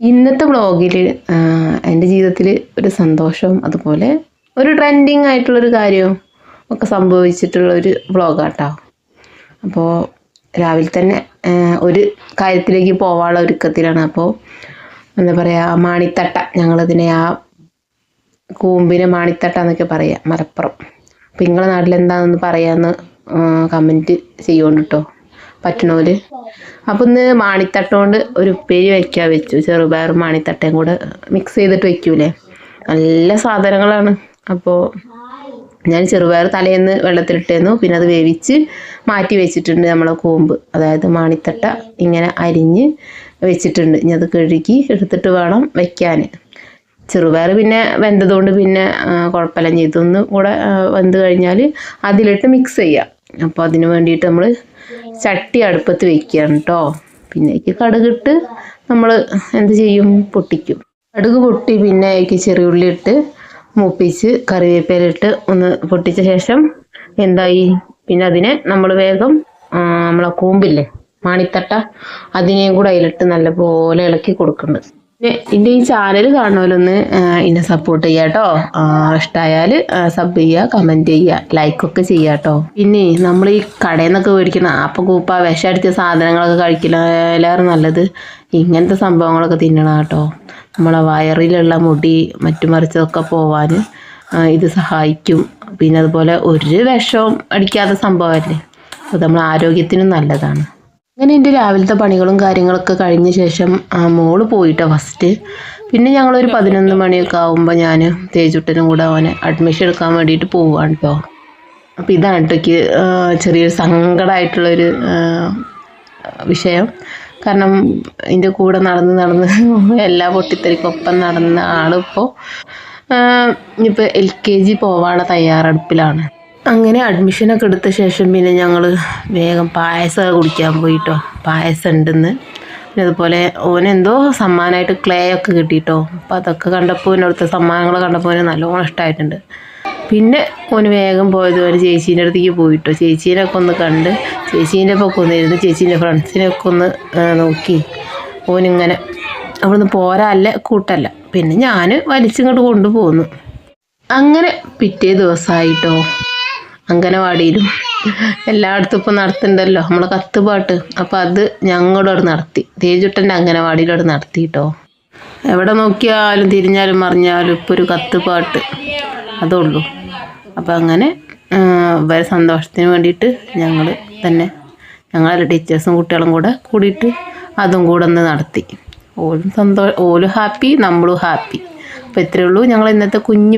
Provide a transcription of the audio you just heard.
ഇന്നത്തെ വ്ളോഗിൽ എന്റെ ജീവിതത്തിൽ ഒരു സന്തോഷവും അതുപോലെ ഒരു ട്രെൻഡിങ് ആയിട്ടുള്ളൊരു കാര്യവും ഒക്കെ സംഭവിച്ചിട്ടുള്ള ഒരു വ്ളോഗാട്ടോ അപ്പോൾ രാവിലെ തന്നെ ഒരു കാര്യത്തിലേക്ക് പോവാനുള്ള ഒരുക്കത്തിലാണ്. അപ്പോൾ എന്താ പറയുക മാണിത്തട്ട ഞങ്ങളിതിനെ ആ കൂമ്പിനെ മാണിത്തട്ട എന്നൊക്കെ പറയാം മലപ്പുറം. അപ്പം നിങ്ങളെ നാട്ടിൽ എന്താണെന്ന് പറയാമെന്ന് കമന്റ് ചെയ്യുകൊണ്ട് കേട്ടോ പറ്റണോൽ? അപ്പം ഇന്ന് മാണിത്തട്ട കൊണ്ട് ഒരു ഉപ്പേരി വയ്ക്കാൻ വെച്ചു. ചെറുപയറും മാണിത്തട്ടയും കൂടെ മിക്സ് ചെയ്തിട്ട് വെക്കൂലേ നല്ല സാധനങ്ങളാണ്. അപ്പോൾ ഞാൻ ചെറുപയർ തലേന്ന് വെള്ളത്തിലിട്ടേന്നു. പിന്നെ അത് വേവിച്ച് മാറ്റി വെച്ചിട്ടുണ്ട് നമ്മളെ കൂമ്പ്. അതായത് മാണിത്തട്ട ഇങ്ങനെ അരിഞ്ഞ് വെച്ചിട്ടുണ്ട്. ഇനി അത് കഴുകി എടുത്തിട്ട് വേണം വെക്കാൻ ചെറുപയർ പിന്നെ വെന്തതുകൊണ്ട് പിന്നെ കുഴപ്പമില്ല ഇതൊന്നും കൂടെ വെന്ത് കഴിഞ്ഞാൽ അതിലിട്ട് മിക്സ് ചെയ്യാം. അപ്പോൾ അതിന് വേണ്ടിയിട്ട് നമ്മൾ ചട്ടി അടുപ്പത്ത് വെക്കുകയാണ് കേട്ടോ പിന്നെ അതിലേക്ക് കടുകിട്ട് നമ്മൾ എന്ത് ചെയ്യും? പൊട്ടിക്കും. കടുക് പൊട്ടി പിന്നെ അതിലേക്ക് ചെറിയുള്ളി ഇട്ട് മൂപ്പിച്ച് കറിവേപ്പില ഇട്ട് ഒന്ന് പൊട്ടിച്ച ശേഷം എന്തായി? പിന്നെ അതിനെ നമ്മൾ വേഗം നമ്മളെ കൂമ്പില്ലേ മാണിത്തട്ട അതിനെയും കൂടെ അതിലിട്ട് നല്ലപോലെ ഇളക്കി കൊടുക്കുന്നുണ്ട്. എന്റെ ഈ ചാനൽ കാണുമല്ലൊന്ന് എന്നെ സപ്പോർട്ട് ചെയ്യുക കേട്ടോ സബ് ചെയ്യുക കമന്റ് ചെയ്യുക ലൈക്കൊക്കെ ചെയ്യുക കേട്ടോ പിന്നെ നമ്മൾ ഈ കടയിൽ നിന്നൊക്കെ മേടിക്കുന്ന ആപ്പ കൂപ്പ വിഷമടിച്ച സാധനങ്ങളൊക്കെ കഴിക്കലേറെ നല്ലത്. ഇങ്ങനത്തെ സംഭവങ്ങളൊക്കെ തിന്നണം കേട്ടോ നമ്മളെ വയറിലുള്ള മുടി മറ്റു മറിച്ചതൊക്കെ പോവാൻ ഇത് സഹായിക്കും. പിന്നെ അതുപോലെ ഒരു വിഷവും അടിക്കാത്ത സംഭവമല്ലേ അത് നമ്മൾ ആരോഗ്യത്തിനും നല്ലതാണ്. അങ്ങനെ എന്റെ രാവിലത്തെ പണികളും കാര്യങ്ങളൊക്കെ കഴിഞ്ഞ ശേഷം ആ മോൾ പോയിട്ടോ ഫസ്റ്റ് പിന്നെ ഞങ്ങളൊരു പതിനൊന്ന് മണിയൊക്കെ ആകുമ്പോൾ ഞാൻ തേജുട്ടനും കൂടെ അവനെ അഡ്മിഷൻ എടുക്കാൻ വേണ്ടിയിട്ട് പോവുകയാണ് കേട്ടോ അപ്പോൾ ഇതാണ് കേട്ടോ ചെറിയൊരു സങ്കടമായിട്ടുള്ളൊരു വിഷയം. കാരണം എന്റെ കൂടെ നടന്ന് നടന്ന് എല്ലാ പൊട്ടിത്തെറിക്കൊപ്പം നടന്ന ആളിപ്പോൾ ഇനിയിപ്പോൾ എൽ കെ ജി പോവാനുള്ള തയ്യാറെടുപ്പിലാണ്. അങ്ങനെ അഡ്മിഷനൊക്കെ എടുത്ത ശേഷം പിന്നെ ഞങ്ങൾ വേഗം പായസമൊക്കെ കുടിക്കാൻ പോയിട്ടോ. പായസം ഉണ്ടെന്ന്. പിന്നെ അതുപോലെ ഓനെന്തോ സമ്മാനമായിട്ട് ക്ലേ ഒക്കെ കിട്ടിയിട്ടോ അപ്പോൾ അതൊക്കെ കണ്ടപ്പോൾ ഓനടുത്ത സമ്മാനങ്ങൾ കണ്ടപ്പോൾ ഓന് നല്ലോണം ഇഷ്ടമായിട്ടുണ്ട് പിന്നെ ഓന് വേഗം പോയത് ഓന് ചേച്ചീന്റെ അടുത്തേക്ക് പോയിട്ടോ. ചേച്ചീനൊക്കെ ഒന്ന് കണ്ട് ചേച്ചീന്റെ ഒപ്പം ഒന്ന് ഇരുന്ന് ചേച്ചീന്റെ ഫ്രണ്ട്സിനെയൊക്കെ ഒന്ന് നോക്കി. ഓനിങ്ങനെ അവിടുന്ന് പോരാല്ല കൂട്ടല്ല. പിന്നെ ഞാൻ വലിച്ചിങ്ങോട്ട് കൊണ്ടുപോകുന്നു അങ്ങനെ പിറ്റേ ദിവസമായിട്ടോ അംഗനവാടിയിലും എല്ലായിടത്തും ഇപ്പം നടത്തുന്നുണ്ടല്ലോ. നമ്മളെ കത്തുപാട്ട് അപ്പം അത് ഞങ്ങളുടെ നടത്തി. തേജുട്ടന്റെ അംഗനവാടിയിലോട് നടത്തി കേട്ടോ എവിടെ നോക്കിയാലും തിരിഞ്ഞാലും മറിഞ്ഞാലും ഇപ്പോൾ ഒരു കത്തുപാട്ട് അതുള്ളൂ അപ്പം അങ്ങനെ ഇവരെ സന്തോഷത്തിന് വേണ്ടിയിട്ട് ഞങ്ങൾ തന്നെ ഞങ്ങളെ ടീച്ചേഴ്സും കുട്ടികളും കൂടെ കൂടിയിട്ട് അതും കൂടെ ഒന്ന് നടത്തി. ഓലും സന്തോഷം ഓലും ഹാപ്പി നമ്മളും ഹാപ്പി. അപ്പോൾ ഇത്രയേ ഉള്ളൂ ഞങ്ങൾ ഇന്നത്തെ കുഞ്ഞു